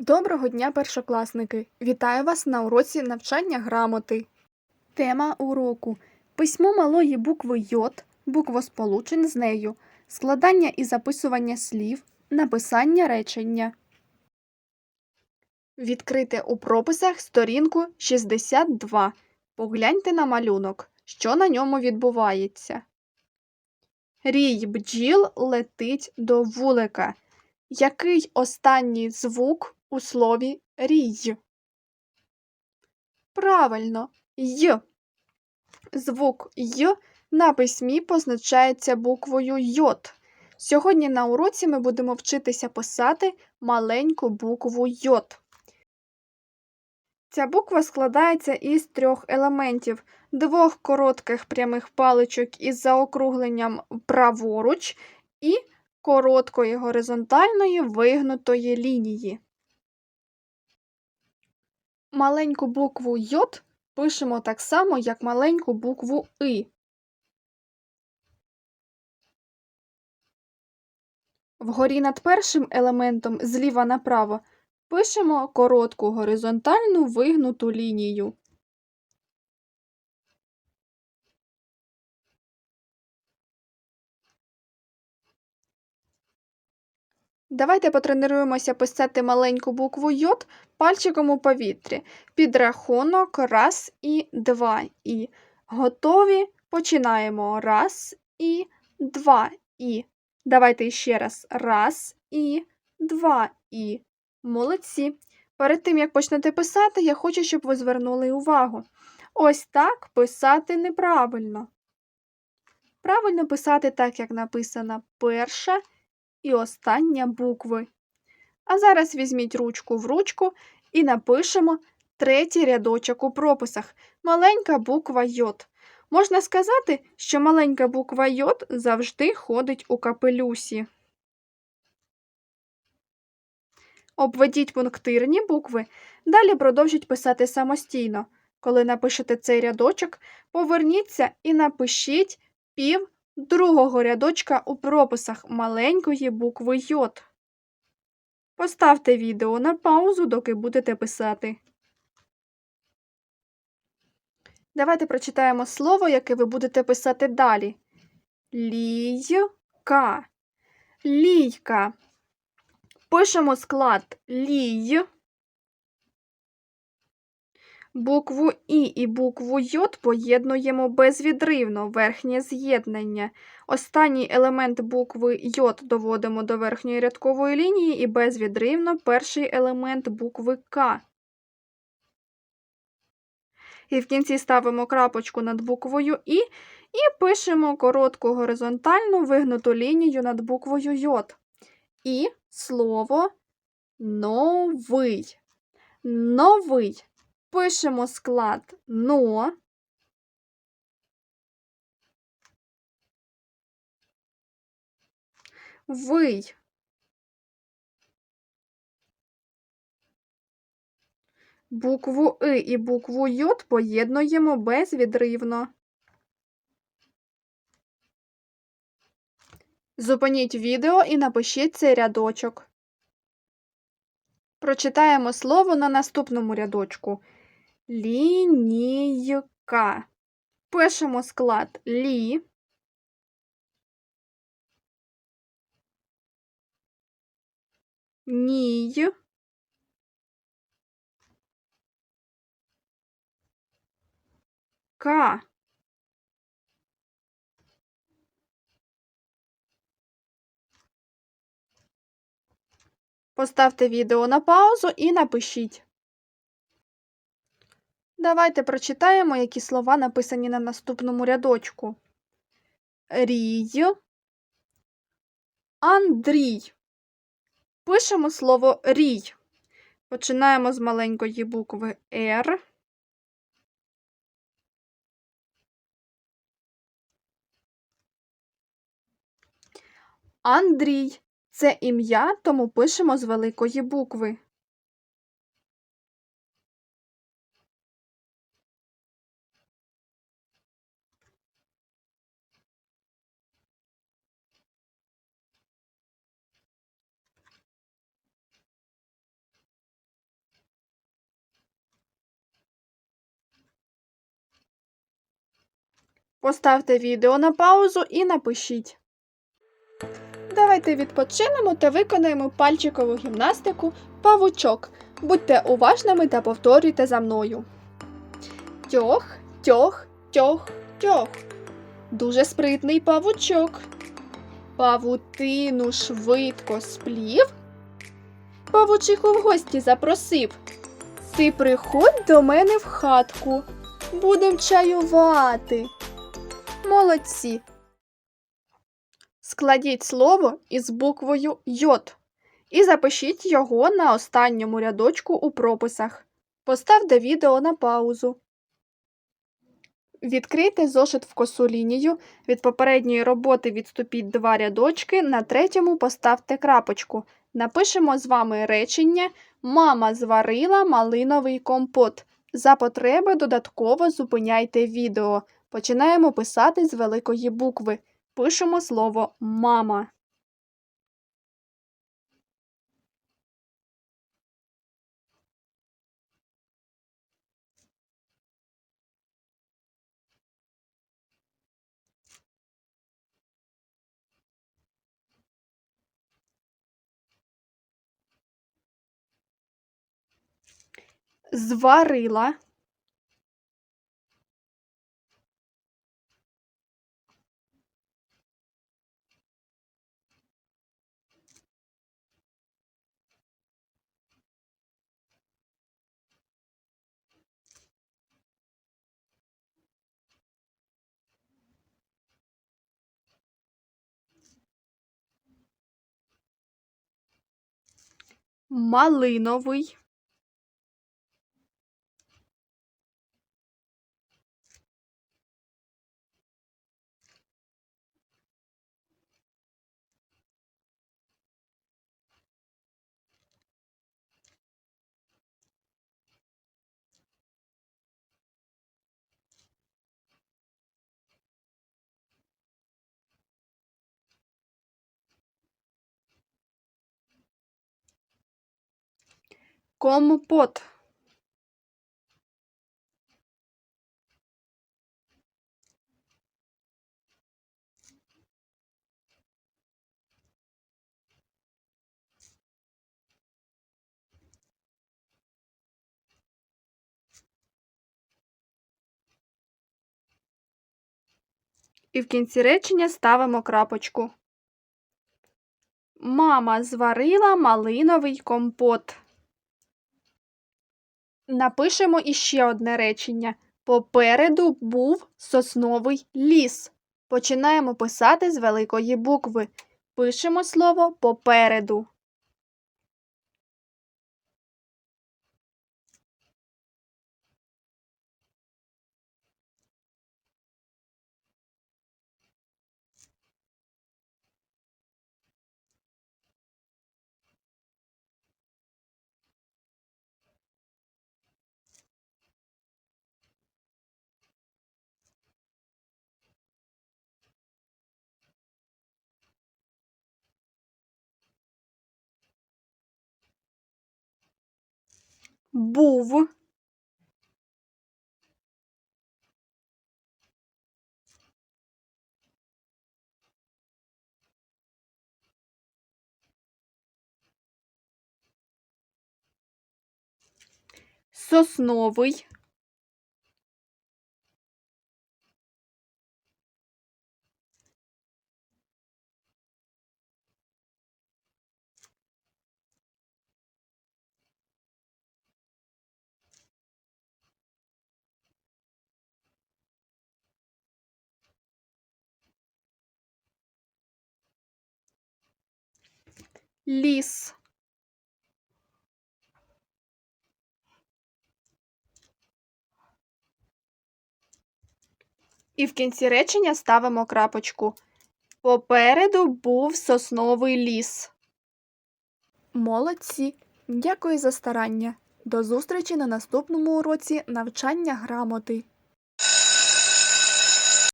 Доброго дня, першокласники! Вітаю вас на уроці навчання грамоти. Тема уроку письмо малої букви Й, буквосполучень з нею, складання і записування слів, написання речення. Відкрите у прописах сторінку 62. Погляньте на малюнок, що на ньому відбувається. Рій бджіл летить до вулика. Який останній звук у слові рій? Правильно, й. Звук й на письмі позначається буквою йод. Сьогодні на уроці ми будемо вчитися писати маленьку букву йод. Ця буква складається із трьох елементів: двох коротких прямих паличок із заокругленням праворуч і короткої горизонтальної вигнутої лінії. Маленьку букву Й пишемо так само, як маленьку букву И. Вгорі над першим елементом зліва направо пишемо коротку горизонтальну вигнуту лінію. Давайте потренуємося писати маленьку букву Й пальчиком у повітрі. Підрахунок раз і два і. Готові? Починаємо. Раз і два і. Давайте ще раз. Раз і два і. Молодці. Перед тим, як почнете писати, я хочу, щоб ви звернули увагу. Ось так писати неправильно. Правильно писати так, як написана перша і остання букви. А зараз візьміть ручку в ручку і напишемо третій рядочок у прописах. Маленька буква Й. Можна сказати, що маленька буква Й завжди ходить у капелюсі. Обведіть пунктирні букви, далі продовжіть писати самостійно. Коли напишете цей рядочок, поверніться і напишіть пів другого рядочка у прописах маленької букви Й. Поставте відео на паузу, доки будете писати. Давайте прочитаємо слово, яке ви будете писати далі. Лійка. Лійка. Пишемо склад лій. Букву І і букву Й поєднуємо безвідривно верхнє з'єднання. Останній елемент букви Й доводимо до верхньої рядкової лінії і безвідривно перший елемент букви К. І в кінці ставимо крапочку над буквою І і пишемо коротку горизонтальну вигнуту лінію над буквою Й. І слово новий. Новий. Пишемо склад но. Вий. Букву И і букву Й поєднуємо безвідривно. Зупиніть відео і напишіть цей рядочок. Прочитаємо слово на наступному рядочку. Лінійка. Пишемо склад лі. Ній. Ка. Поставте відео на паузу і напишіть. Давайте прочитаємо, які слова написані на наступному рядочку. Рій. Андрій. Пишемо слово рій. Починаємо з маленької букви Р. Андрій. Це ім'я, тому пишемо з великої букви. Поставте відео на паузу і напишіть. Давайте відпочинемо та виконаємо пальчикову гімнастику павучок. Будьте уважними та повторюйте за мною. Тьох, тьох, тьох, тьох. Дуже спритний павучок. Павутину швидко сплів. Павучиху в гості запросив. Ти приходь до мене в хатку. Будем чаювати. Молодці. Складіть слово із буквою Йод і запишіть його на останньому рядочку у прописах. Поставте відео на паузу. Відкрийте зошит в косу лінію. Від попередньої роботи відступіть два рядочки, на третьому поставте крапочку. Напишемо з вами речення Мама зварила малиновий компот. За потреби додатково зупиняйте відео. Починаємо писати з великої букви. Пишемо слово мама. Зварила. Малиновий. Компот. І в кінці речення ставимо крапочку. Мама зварила малиновий компот. Напишемо іще одне речення. Попереду був сосновий ліс. Починаємо писати з великої букви. Пишемо слово попереду. Був. Сосновий. Ліс. І в кінці речення ставимо крапочку. Попереду був сосновий ліс. Молодці! Дякую за старання. До зустрічі на наступному уроці навчання грамоти.